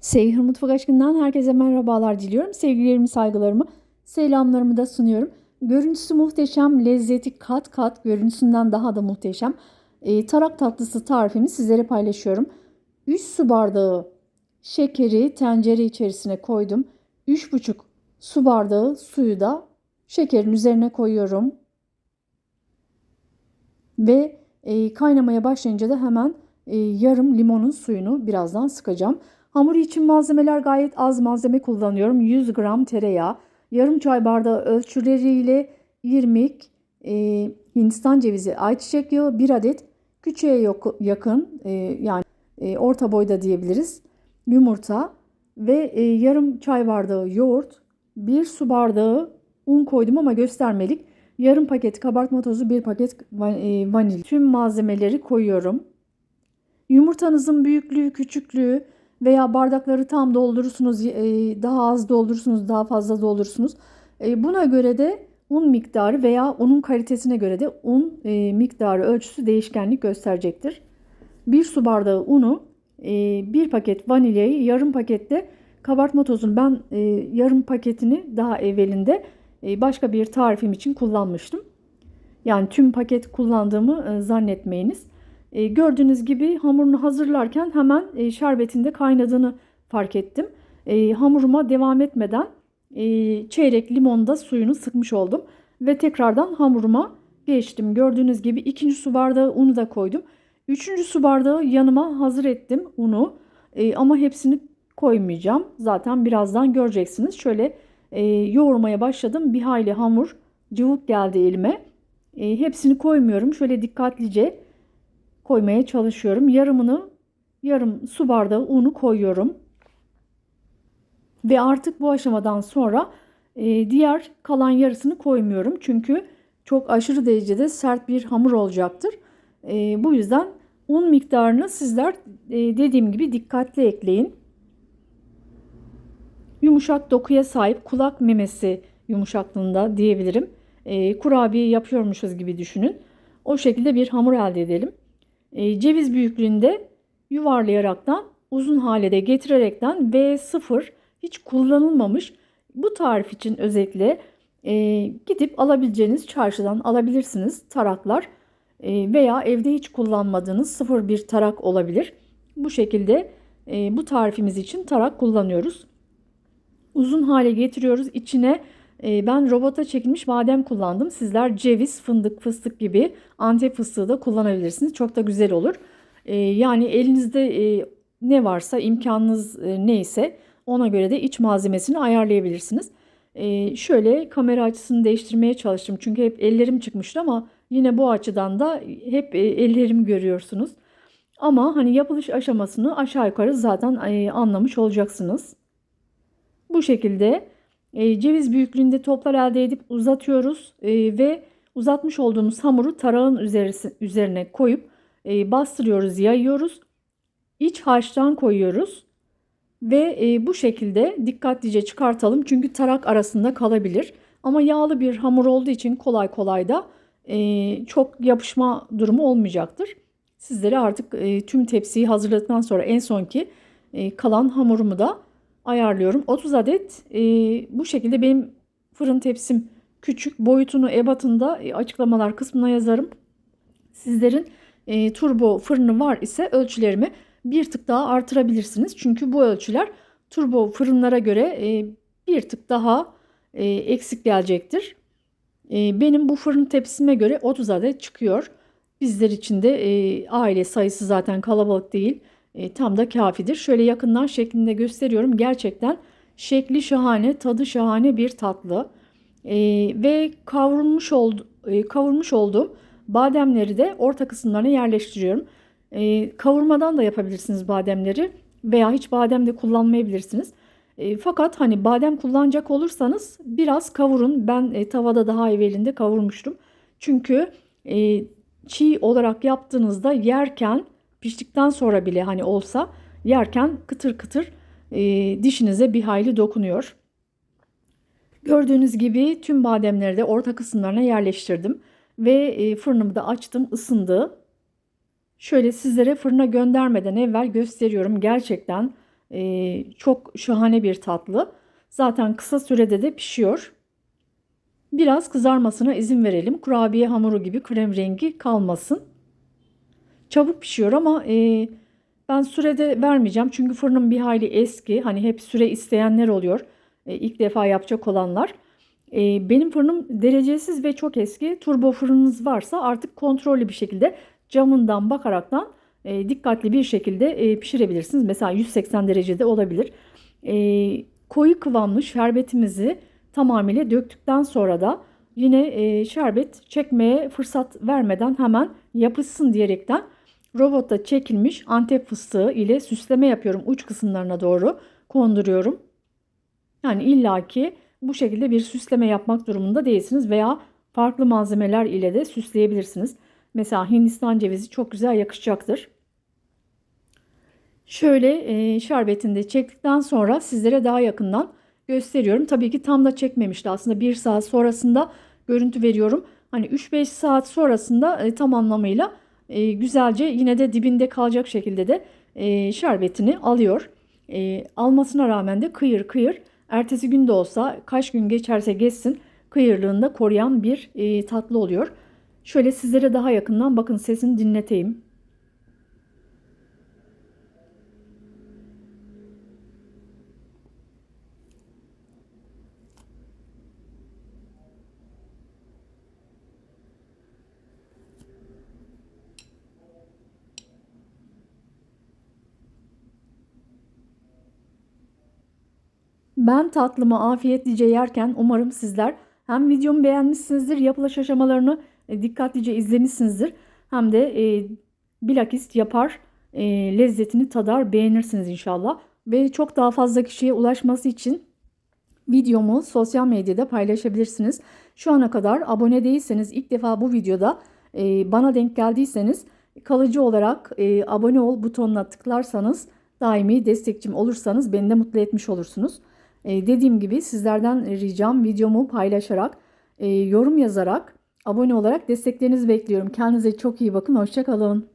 Seyir Mutfak Aşkı'ndan herkese merhabalar diliyorum. Sevgilerimi, saygılarımı, selamlarımı da sunuyorum. Görüntüsü muhteşem, lezzeti kat kat, görüntüsünden daha da muhteşem. E, tarak tatlısı tarifimi sizlere paylaşıyorum. 3 su bardağı şekeri tencere içerisine koydum. 3,5 su bardağı suyu da şekerin üzerine koyuyorum. Ve e, kaynamaya başlayınca da hemen e, yarım limonun suyunu birazdan sıkacağım. Hamur için malzemeler gayet az malzeme kullanıyorum. 100 gram tereyağı, yarım çay bardağı ölçüleriyle irmik, e, hindistan cevizi, ayçiçek yağı, bir adet küçüğe yakın e, yani e, orta boyda diyebiliriz. Yumurta ve e, yarım çay bardağı yoğurt, bir su bardağı un koydum ama göstermelik. Yarım paket kabartma tozu, bir paket e, vanilya. Tüm malzemeleri koyuyorum. Yumurtanızın büyüklüğü, küçüklüğü veya bardakları tam doldurursunuz, e, daha az doldurursunuz, daha fazla doldurursunuz. E, buna göre de un miktarı veya unun kalitesine göre de un miktarı ölçüsü değişkenlik gösterecektir. Bir su bardağı unu, bir paket vanilyayı, yarım pakette kabartma tozunu ben yarım paketini daha evvelinde başka bir tarifim için kullanmıştım. Yani tüm paket kullandığımı zannetmeyiniz. E, gördüğünüz gibi hamurunu hazırlarken hemen e, şerbetinde kaynadığını fark ettim. E, hamuruma devam etmeden e, çeyrek limonda suyunu sıkmış oldum. Ve tekrardan hamuruma geçtim. Gördüğünüz gibi ikinci su bardağı unu da koydum. Üçüncü su bardağı yanıma hazır ettim unu. E, ama hepsini koymayacağım. Zaten birazdan göreceksiniz. Şöyle e, yoğurmaya başladım. Bir hayli hamur cıvık geldi elime. E, hepsini koymuyorum. Şöyle dikkatlice koymaya çalışıyorum. Yarımını yarım su bardağı unu koyuyorum. Ve artık bu aşamadan sonra e, diğer kalan yarısını koymuyorum. Çünkü çok aşırı derecede sert bir hamur olacaktır. E, bu yüzden un miktarını sizler e, dediğim gibi dikkatli ekleyin. Yumuşak dokuya sahip kulak memesi yumuşaklığında diyebilirim. E, kurabiye yapıyormuşuz gibi düşünün. O şekilde bir hamur elde edelim. E, ceviz büyüklüğünde yuvarlayaraktan uzun hale de getirerekten V0 hiç kullanılmamış bu tarif için özellikle e, gidip alabileceğiniz çarşıdan alabilirsiniz taraklar e, veya evde hiç kullanmadığınız sıfır bir tarak olabilir. Bu şekilde e, bu tarifimiz için tarak kullanıyoruz. Uzun hale getiriyoruz. İçine ben robota çekilmiş badem kullandım. Sizler ceviz, fındık, fıstık gibi antep fıstığı da kullanabilirsiniz. Çok da güzel olur. Ee, yani elinizde e, ne varsa, imkanınız e, neyse ona göre de iç malzemesini ayarlayabilirsiniz. Ee, şöyle kamera açısını değiştirmeye çalıştım. Çünkü hep ellerim çıkmıştı ama yine bu açıdan da hep e, ellerimi görüyorsunuz. Ama hani yapılış aşamasını aşağı yukarı zaten anlamış olacaksınız. Bu şekilde e, ceviz büyüklüğünde toplar elde edip uzatıyoruz e, ve uzatmış olduğumuz hamuru tarağın üzerine koyup e, bastırıyoruz, yayıyoruz. İç harçtan koyuyoruz ve e, bu şekilde dikkatlice çıkartalım çünkü tarak arasında kalabilir. Ama yağlı bir hamur olduğu için kolay kolay da e, çok yapışma durumu olmayacaktır. Sizlere artık e, tüm tepsiyi hazırladıktan sonra en sonki e, kalan hamurumu da ayarlıyorum. 30 adet e, bu şekilde benim fırın tepsim küçük. Boyutunu ebatında e, açıklamalar kısmına yazarım. Sizlerin e, turbo fırını var ise ölçülerimi bir tık daha artırabilirsiniz. Çünkü bu ölçüler turbo fırınlara göre e, bir tık daha e, eksik gelecektir. E, benim bu fırın tepsime göre 30 adet çıkıyor. Bizler için de e, aile sayısı zaten kalabalık değil e, tam da kafidir. Şöyle yakından şeklinde gösteriyorum. Gerçekten şekli şahane, tadı şahane bir tatlı. E, ve kavrulmuş oldu, e, kavurmuş olduğum bademleri de orta kısımlarına yerleştiriyorum. E, kavurmadan da yapabilirsiniz bademleri veya hiç badem de kullanmayabilirsiniz. E, fakat hani badem kullanacak olursanız biraz kavurun. Ben e, tavada daha evvelinde kavurmuştum. Çünkü e, çiğ olarak yaptığınızda yerken piştikten sonra bile hani olsa yerken kıtır kıtır e, dişinize bir hayli dokunuyor. Gördüğünüz gibi tüm bademleri de orta kısımlarına yerleştirdim ve e, fırınımı da açtım ısındı. Şöyle sizlere fırına göndermeden evvel gösteriyorum. Gerçekten Ee, çok şahane bir tatlı. Zaten kısa sürede de pişiyor. Biraz kızarmasına izin verelim. Kurabiye hamuru gibi krem rengi kalmasın. Çabuk pişiyor ama e, ben sürede vermeyeceğim. Çünkü fırınım bir hayli eski. Hani hep süre isteyenler oluyor. E, ilk defa yapacak olanlar. E, benim fırınım derecesiz ve çok eski. Turbo fırınınız varsa artık kontrollü bir şekilde camından bakaraktan e, dikkatli bir şekilde e, pişirebilirsiniz. Mesela 180 derecede olabilir. E, koyu kıvamlı şerbetimizi tamamıyla döktükten sonra da yine e, şerbet çekmeye fırsat vermeden hemen yapışsın diyerekten robotta çekilmiş antep fıstığı ile süsleme yapıyorum uç kısımlarına doğru konduruyorum. Yani illaki bu şekilde bir süsleme yapmak durumunda değilsiniz veya farklı malzemeler ile de süsleyebilirsiniz. Mesela Hindistan cevizi çok güzel yakışacaktır. Şöyle e, şerbetini de çektikten sonra sizlere daha yakından gösteriyorum. Tabii ki tam da çekmemişti aslında bir saat sonrasında görüntü veriyorum. Hani 3-5 saat sonrasında e, tam anlamıyla e, güzelce yine de dibinde kalacak şekilde de e, şerbetini alıyor. E, almasına rağmen de kıyır kıyır ertesi gün de olsa kaç gün geçerse geçsin kıyırlığını da koruyan bir e, tatlı oluyor. Şöyle sizlere daha yakından bakın sesini dinleteyim. Ben tatlımı afiyetlice yerken umarım sizler hem videomu beğenmişsinizdir, yapılış aşamalarını e, dikkatlice izlemişsinizdir. Hem de e, bilakis yapar, e, lezzetini tadar, beğenirsiniz inşallah. Ve çok daha fazla kişiye ulaşması için videomu sosyal medyada paylaşabilirsiniz. Şu ana kadar abone değilseniz, ilk defa bu videoda e, bana denk geldiyseniz kalıcı olarak e, abone ol butonuna tıklarsanız daimi destekçim olursanız beni de mutlu etmiş olursunuz. E, dediğim gibi sizlerden ricam videomu paylaşarak, e, yorum yazarak, abone olarak desteklerinizi bekliyorum. Kendinize çok iyi bakın. Hoşçakalın.